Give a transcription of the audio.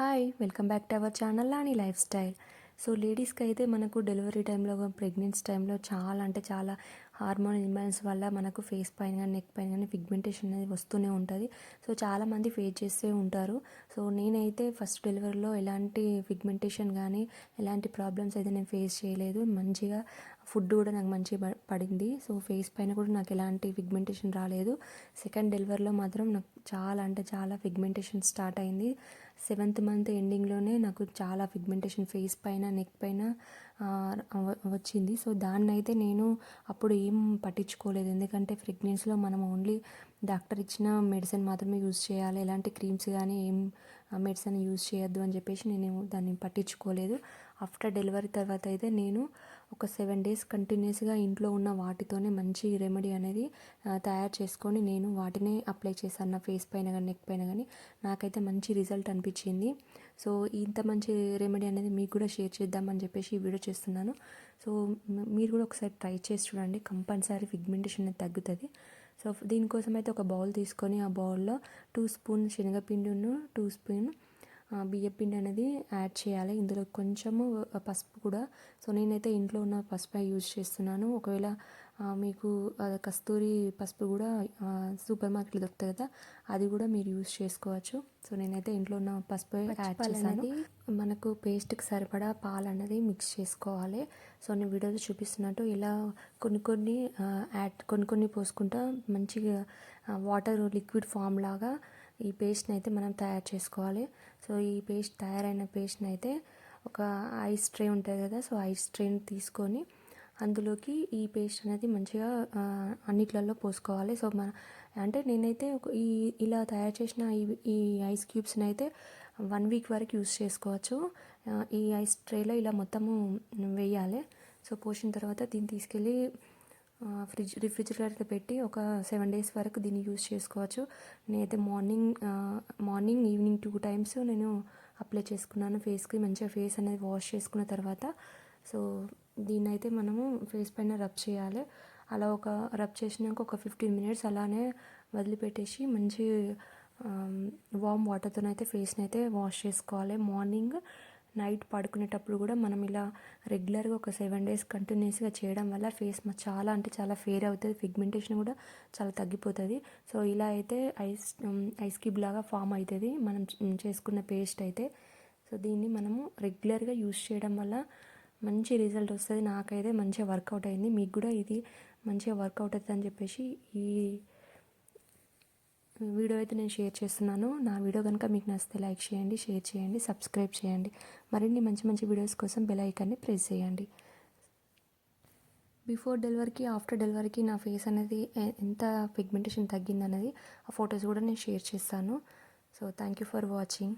Hi welcome back to our channel అని life style. So లేడీస్కి అయితే మనకు డెలివరీ టైంలో ప్రెగ్నెన్సీ టైంలో చాలా అంటే చాలా హార్మోన్ ఇంబ్యాలెన్స్ వల్ల మనకు ఫేస్ పైన కానీ నెక్ పైన కానీ పిగ్మెంటేషన్ అనేది వస్తూనే ఉంటుంది. సో చాలామంది ఫేస్ చేస్తూ ఉంటారు. సో నేనైతే ఫస్ట్ డెలివరీలో ఎలాంటి పిగ్మెంటేషన్ కానీ ఎలాంటి ప్రాబ్లమ్స్ అయితే నేను ఫేస్ చేయలేదు. మంచిగా ఫుడ్ కూడా నాకు మంచిగా పడింది. సో ఫేస్ పైన కూడా నాకు ఎలాంటి పిగ్మెంటేషన్ రాలేదు. సెకండ్ డెలివరీలో మాత్రం నాకు చాలా అంటే చాలా పిగ్మెంటేషన్ స్టార్ట్ అయింది. సెవెంత్ మంత్ ఎండింగ్లోనే నాకు చాలా పిగ్మెంటేషన్ ఫేస్ పైన నెక్ పైన వచ్చింది. సో దాన్ని అయితే నేను అప్పుడు ఏం పట్టించుకోలేదు. ఎందుకంటే ప్రెగ్నెన్సీలో మనం ఓన్లీ డాక్టర్ ఇచ్చిన మెడిసిన్ మాత్రమే యూజ్ చేయాలి. ఎలాంటి క్రీమ్స్ కానీ ఏం మెడిసిన్ యూజ్ చేయొద్దు అని చెప్పేసి నేను దాన్ని పట్టించుకోలేదు. ఆఫ్టర్ డెలివరీ తర్వాత అయితే నేను ఒక సెవెన్ డేస్ కంటిన్యూస్గా ఇంట్లో ఉన్న వాటితోనే మంచి రెమెడీ అనేది తయారు చేసుకొని నేను వాటినే అప్లై చేశాను. నా ఫేస్ పైన కానీ నెక్ పైన కానీ నాకైతే మంచి రిజల్ట్ అనిపించింది. సో ఇంత మంచి రెమెడీ అనేది మీకు కూడా షేర్ చేద్దామని చెప్పేసి ఈ వీడియో చేస్తున్నాను. సో మీరు కూడా ఒకసారి ట్రై చేసి చూడండి. కంపల్సరీ పిగ్మెంటేషన్ అనేది తగ్గుతుంది. సో దీనికోసం అయితే ఒక బౌల్ తీసుకొని ఆ బౌల్లో టూ స్పూన్ శనగపిండిను టూ స్పూన్ బియ్యపిండి అనేది యాడ్ చేయాలి. ఇందులో కొంచెము పసుపు కూడా. సో నేనైతే ఇంట్లో ఉన్న పసుపు యూజ్ చేస్తున్నాను. ఒకవేళ మీకు కస్తూరి పసుపు కూడా సూపర్ మార్కెట్లో దొరుకుతుంది కదా అది కూడా మీరు యూజ్ చేసుకోవచ్చు. సో నేనైతే ఇంట్లో ఉన్న పసుపు యాడ్ చేశాను. మనకు పేస్ట్కి సరిపడా పాలు అనేది మిక్స్ చేసుకోవాలి. సో నేను వీడియోలో చూపిస్తున్నట్టు ఇలా కొన్ని కొన్ని యాడ్ కొన్ని కొన్ని పోసుకుంటా మంచిగా వాటర్ లిక్విడ్ ఫామ్ లాగా ఈ పేస్ట్ని అయితే మనం తయారు చేసుకోవాలి. సో ఈ పేస్ట్ తయారైన పేస్ట్ని అయితే ఒక ఐస్ ట్రే ఉంటుంది కదా సో ఐస్ ట్రేని తీసుకొని అందులోకి ఈ పేస్ట్ అనేది మంచిగా అన్నిట్లలో పోసుకోవాలి. సో మన అంటే నేనైతే ఒక- ఈ ఇలా తయారు చేసిన ఈ ఈ ఐస్ క్యూబ్స్ని అయితే వన్ వీక్ వరకు యూస్ చేసుకోవచ్చు. ఈ ఐస్ ట్రేలో ఇలా మొత్తము వేయాలి. సో పోసిన తర్వాత దీన్ని తీసుకెళ్ళి ఫ్రిడ్జ్ రిఫ్రిజిరేటర్లో పెట్టి ఒక సెవెన్ డేస్ వరకు దీన్ని యూజ్ చేసుకోవచ్చు. నేనైతే morning morning evening two times నేను అప్లై చేసుకున్నాను. ఫేస్కి మంచిగా ఫేస్ అనేది వాష్ చేసుకున్న తర్వాత. సో దీన్ని అయితే మనము ఫేస్ పైన రబ్ చేయాలి. అలా ఒక రబ్ చేసినాక ఒక ఫిఫ్టీన్ మినిట్స్ అలానే వదిలిపెట్టేసి మంచి వామ్ వాటర్తో అయితే ఫేస్ని అయితే వాష్ చేసుకోవాలి. మార్నింగ్ నైట్ పడుకునేటప్పుడు కూడా మనం ఇలా రెగ్యులర్గా ఒక సెవెన్ డేస్ కంటిన్యూస్గా చేయడం వల్ల ఫేస్ మ- చాలా అంటే చాలా ఫేర్ అవుతుంది పిగ్మెంటేషన్ కూడా చాలా తగ్గిపోతుంది. సో ఇలా అయితే ఐస్ ఐస్ క్యూబ్ లాగా ఫామ్ అవుతుంది మనం చేసుకున్న పేస్ట్ అయితే. సో దీన్ని మనము రెగ్యులర్గా యూస్ చేయడం వల్ల మంచి రిజల్ట్ వస్తుంది. నాకైతే మంచిగా వర్కౌట్ అయింది. మీకు కూడా ఇది మంచిగా వర్కౌట్ అవుతుంది అని చెప్పేసి ఈ వీడియో అయితే నేను షేర్ చేస్తున్నాను. నా వీడియో కనుక మీకు నచ్చితే లైక్ చేయండి షేర్ చేయండి సబ్స్క్రైబ్ చేయండి. మరిన్ని మంచి మంచి వీడియోస్ కోసం బెల్ ఐకాన్ని ప్రెస్ చేయండి. బిఫోర్ డెలివరీకి ఆఫ్టర్ డెలివరీకి నా ఫేస్ అనేది ఎంత పిగ్మెంటేషన్ తగ్గింది అనేది ఆ ఫొటోస్ కూడా నేను షేర్ చేస్తాను. So thank you for watching.